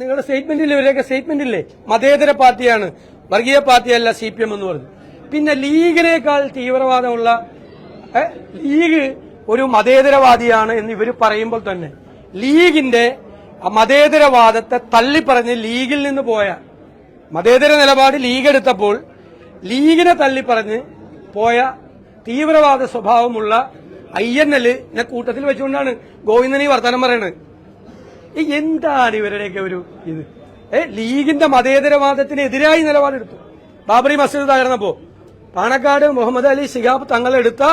നിങ്ങളുടെ സ്റ്റേറ്റ്മെന്റിൽ ഇവരൊക്കെ സ്റ്റേറ്റ്മെന്റില്ലേ മതേതര പാർട്ടിയാണ്. വർഗീയ പാർട്ടിയല്ല സി പി എം എന്ന് പറഞ്ഞു. പിന്നെ ലീഗിനേക്കാൾ തീവ്രവാദമുള്ള ലീഗ് ഒരു മതേതരവാദിയാണ് എന്ന് ഇവർ പറയുമ്പോൾ തന്നെ. ലീഗിന്റെ മതേതരവാദത്തെ തള്ളിപ്പറഞ്ഞ് ലീഗിൽ നിന്ന് പോയ മതേതര നിലപാട് ലീഗ് എടുത്തപ്പോൾ ലീഗിനെ തള്ളിപ്പറഞ്ഞ് പോയ തീവ്രവാദ സ്വഭാവമുള്ള ഐ എൻ എല്ലിനെ കൂട്ടത്തിൽ വെച്ചുകൊണ്ടാണ് ഗോവിന്ദൻ ഈ വർത്തമാനം പറയുന്നത് എന്താണ് ഇവരുടെയൊക്കെ ഒരു ഇത്? ഏ ലീഗിന്റെ മതേതരവാദത്തിന് എതിരായി നിലപാടെടുത്തു. ബാബറി മസ്ജിദ് തകർന്നപ്പോ പാണക്കാട് മുഹമ്മദ് അലി ശിഹാബ് തങ്ങളെടുത്ത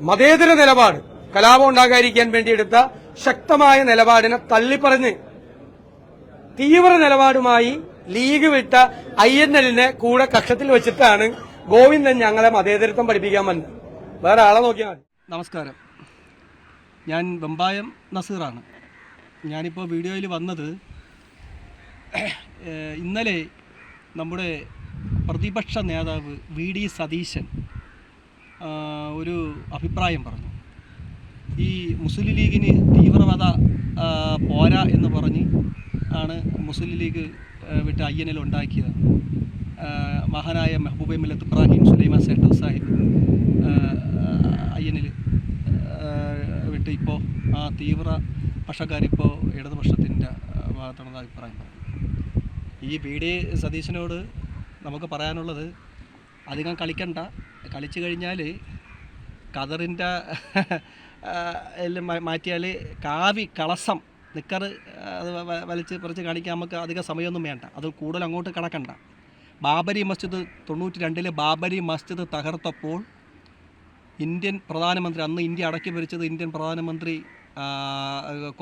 മതേതര നിലപാട് കലാപം ഉണ്ടാകാതിരിക്കാൻ വേണ്ടി എടുത്ത ശക്തമായ നിലപാടിനെ തള്ളിപ്പറഞ്ഞ് തീവ്ര നിലപാടുമായി ലീഗ് വിട്ട ഐ എൻ എല്ലിനെ കൂടെ കക്ഷത്തിൽ വെച്ചിട്ടാണ് ഗോവിന്ദൻ ഞങ്ങളെ മതേതരത്വം പഠിപ്പിക്കാൻ വന്നത്. വേറെ ആളെ നോക്കിയാൽ നമസ്കാരം. ഞാൻ വെമ്പായം നസീറാണ്. ഞാനിപ്പോൾ വീഡിയോയിൽ വന്നത് ഇന്നലെ നമ്മുടെ പ്രതിപക്ഷ നേതാവ് വി ഡി സതീശൻ ഒരു അഭിപ്രായം പറഞ്ഞു. ഈ മുസ്ലിം ലീഗിന് തീവ്രവാദ പോരാ എന്ന് പറഞ്ഞ് ആണ് മുസ്ലിം ലീഗ് വിട്ട് ഐ എൻ എൽ ഉണ്ടാക്കിയത് മഹാനായ Mehboobe Millat Ibrahim Sulaiman Sait Sahib I N L വിട്ട് ഇപ്പോൾ ആ തീവ്ര പക്ഷക്കാരിപ്പോൾ ഇടതുപക്ഷത്തിന്റെ ഭാഗത്തുള്ള അഭിപ്രായം. പറയും ഈ പി ഡി സതീശനോട് നമുക്ക് പറയാനുള്ളത് അധികം കളിക്കണ്ട. കളിച്ചു കഴിഞ്ഞാൽ കതറിന്റെ മാറ്റിയാൽ കാവി കളസം നിക്കർ അത് വലിച്ച് പറിച്ച് കാണിക്കാൻ നമുക്ക് അധികം സമയമൊന്നും വേണ്ട. അത് കൂടുതൽ അങ്ങോട്ട് കടക്കണ്ട. ബാബരി മസ്ജിദ് തൊണ്ണൂറ്റി രണ്ടിലെ ബാബരി മസ്ജിദ് തകർത്തപ്പോൾ ഇന്ത്യൻ പ്രധാനമന്ത്രി അന്ന് ഇന്ത്യ അടക്കി ഭരിച്ചത് ഇന്ത്യൻ പ്രധാനമന്ത്രി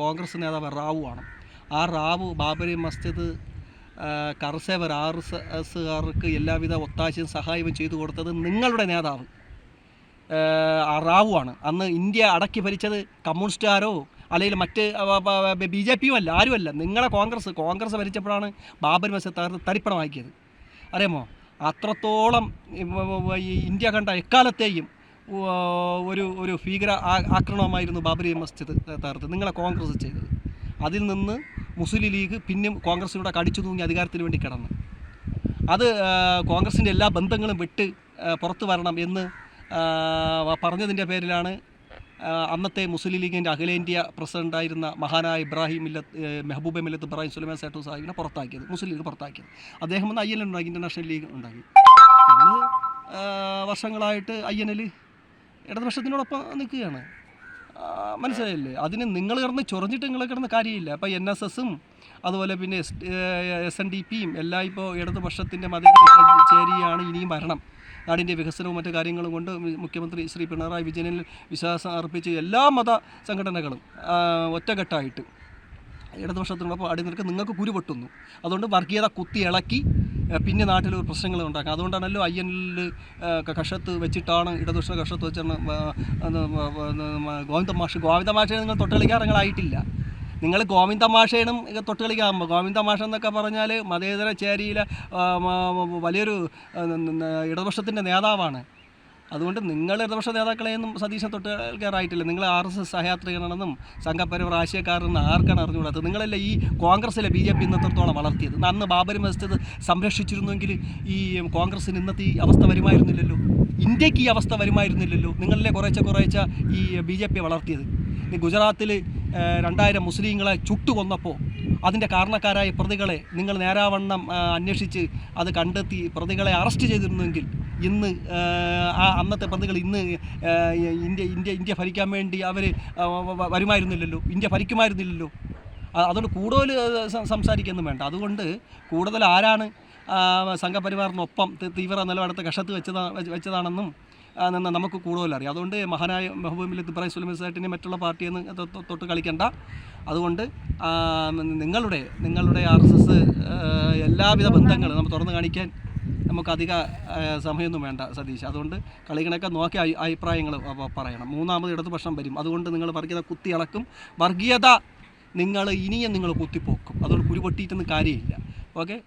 കോൺഗ്രസ് നേതാവ് ആണ്. ആ റാവു ബാബരി മസ്ജിദ് കർസേവർ ആർ എസ് എസ്സുകാർക്ക് എല്ലാവിധ ഒത്താശയും സഹായവും ചെയ്തു കൊടുത്തത് നിങ്ങളുടെ നേതാവ് ആണ്. അന്ന് ഇന്ത്യ അടക്കി ഭരിച്ചത് കമ്മ്യൂണിസ്റ്റുകാരോ അല്ലെങ്കിൽ മറ്റ് ബി ജെ പിയും അല്ല ആരുമല്ല നിങ്ങളെ കോൺഗ്രസ് കോൺഗ്രസ് ഭരിച്ചപ്പോഴാണ് ബാബരി മസ്ജിദ് തകർത്ത് തരിപ്പണമാക്കിയത്. അറിയാമോ? അത്രത്തോളം ഇന്ത്യ കണ്ട എക്കാലത്തെയും ഒരു ഒരു ഭീകര ആക്രമണമായിരുന്നു ബാബരി മസ്ജിദ് തകർത്ത്. നിങ്ങളെ കോൺഗ്രസ് ചെയ്തത്. അതിൽ നിന്ന് മുസ്ലിം ലീഗ് പിന്നെയും കോൺഗ്രസിലൂടെ കടിച്ചു തൂങ്ങി അധികാരത്തിന് വേണ്ടി കിടന്നു. അത് കോൺഗ്രസിന്റെ എല്ലാ ബന്ധങ്ങളും വിട്ട് പുറത്തു വരണം എന്ന് പറഞ്ഞതിന്റെ പേരിലാണ് അന്നത്തെ മുസ്ലിം ലീഗിന്റെ അഖിലേന്ത്യാ പ്രസിഡന്റായിരുന്ന മഹാനായ ഇബ്രാഹിം മില്ലത്ത് മെഹബൂബ മില്ലത്ത് ഇബ്രാഹിം സുലൈമാൻ സേട്ടു സാഹിബിനെ പുറത്താക്കിയത് മുസ്ലിം ലീഗ് പുറത്താക്കിയത്. അദ്ദേഹം ഒന്ന് ഐ എൽ ഉണ്ടാക്കി ഇന്റർനാഷണൽ ലീഗ് ഉണ്ടാക്കി. വർഷങ്ങളായിട്ട് ഐ എൻ എൽ ഇടതുപക്ഷത്തിനോടൊപ്പം നിൽക്കുകയാണ്. മനസ്സിലായില്ലേ? അതിന് നിങ്ങൾ കിടന്ന് ചൊറിഞ്ഞിട്ട് നിങ്ങൾ കിടന്ന് കാര്യമില്ല. അപ്പോൾ എൻ എസ് എസും അതുപോലെ പിന്നെ എസ് എസ് എൻ ഡി പിയും എല്ലാം ഇപ്പോൾ ഇടതുപക്ഷത്തിന്റെ മത ചേരിയാണ് ഇനിയും ഭരണം. നാടിന്റെ വികസനവും മറ്റു കാര്യങ്ങളും കൊണ്ട് മുഖ്യമന്ത്രി ശ്രീ പിണറായി വിജയനിൽ വിശ്വാസം അർപ്പിച്ച് എല്ലാ മത സംഘടനകളും ഒറ്റഘട്ടായിട്ട് ഇടതുപക്ഷത്തിനോടൊപ്പം അടിനിരക്ക് നിങ്ങൾക്ക് കുരു പൊട്ടുന്നു. അതുകൊണ്ട് വർഗീയത കുത്തി ഇളക്കി പിന്നെ നാട്ടിൽ പ്രശ്നങ്ങൾ ഉണ്ടാക്കുക അതുകൊണ്ടാണല്ലോ ഐ എൻ കഷത്ത് വെച്ചിട്ടാണ് ഇടതുപക്ഷ കഷത്ത് വെച്ചാണ് ഗോവിന്ദ മാഷ് ഗോവിന്ദ മാഷിനെ നിങ്ങൾ തൊട്ട് കളിക്കാറങ്ങളായിട്ടില്ല നിങ്ങൾ ഗോവിന്ദ മാഷേനും തൊട്ട് കളിക്കാകുമ്പോൾ ഗോവിന്ദ മാഷ എന്നൊക്കെ പറഞ്ഞാൽ മതേതര ചേരിയിലെ വലിയൊരു ഇടതുപക്ഷത്തിന്റെ നേതാവാണ്. അതുകൊണ്ട് നിങ്ങൾ ഇടതുപക്ഷ നേതാക്കളെയൊന്നും സതീശൻ തൊട്ട് കയറായിട്ടില്ല നിങ്ങൾ ആർ എസ് എസ് സഹയാത്രികനാണെന്നും സംഘപരിവർ ആശയക്കാരെന്ന് ആർക്കാണ് അറിഞ്ഞുകൂടാത്തത്? നിങ്ങളല്ലേ ഈ കോൺഗ്രസ്സിലെ ബി ജെ പി ഇന്നത്രത്തോളം വളർത്തിയത്? അന്ന് ബാബരി മസ്ജിദ് സംരക്ഷിച്ചിരുന്നുവെങ്കിൽ ഈ കോൺഗ്രസ്സിന് ഇന്നത്തെ ഈ അവസ്ഥ വരുമായിരുന്നില്ലല്ലോ. ഇന്ത്യയ്ക്ക് ഈ അവസ്ഥ വരുമായിരുന്നില്ലല്ലോ. നിങ്ങളിലെ കുറേച്ച കുറേച്ച ഈ ബി ജെ പി വളർത്തിയത്? ഗുജറാത്തിൽ രണ്ടായിരം മുസ്ലിങ്ങളെ ചുട്ടുകൊന്നപ്പോൾ അതിന്റെ കാരണക്കാരായ പ്രതികളെ നിങ്ങൾ നേരാവണ്ണം അന്വേഷിച്ച് അത് കണ്ടെത്തി പ്രതികളെ അറസ്റ്റ് ചെയ്തിരുന്നെങ്കിൽ ഇന്ന് ആ, അന്നത്തെ പ്രതികൾ ഇന്ന് ഇന്ത്യ ഇന്ത്യ ഇന്ത്യ ഭരിക്കാൻ വേണ്ടി അവർ വരുമായിരുന്നില്ലല്ലോ. ഇന്ത്യ ഭരിക്കുമായിരുന്നില്ലല്ലോ. അതുകൊണ്ട് കൂടുതൽ സംസാരിക്കുന്നു വേണ്ട. അതുകൊണ്ട് കൂടുതൽ ആരാണ് സംഘപരിവാറിനൊപ്പം തീവ്ര നിലപാടത്തെ കഷത്ത് വെച്ചതാ വെച്ചതാണെന്നും നിന്ന് നമുക്ക് കൂടുതൽ അറിയാം. അതുകൊണ്ട് മഹാനായ മെഹബൂബ് മില്ലത്ത് ഇബ്രാഹിം സുലൈമാൻ സാഹിറ്റിനെ മറ്റുള്ള പാർട്ടിയെന്ന് തൊ- തൊ- തൊട്ട് കളിക്കണ്ട. അതുകൊണ്ട് നിങ്ങളുടെ നിങ്ങളുടെ ആർ എസ് എസ് എല്ലാവിധ ബന്ധങ്ങളും നമ്മൾ തുറന്നു കാണിക്കാൻ നമുക്ക് അധിക സമയമൊന്നും വേണ്ട സതീഷ്. അതുകൊണ്ട് കളികളൊക്കെ നോക്കി അഭി- അഭിപ്രായങ്ങൾ പറയണം. മൂന്നാമത് ഇടതുപക്ഷം വരും. അതുകൊണ്ട് നിങ്ങൾ വർഗീയത കുത്തി ഇളക്കും വർഗീയത നിങ്ങൾ ഇനിയും നിങ്ങൾ കുത്തിപ്പോക്കും. അതുകൊണ്ട് കുരുപൊട്ടിയിട്ടൊന്നും കാര്യമില്ല. ഓക്കെ?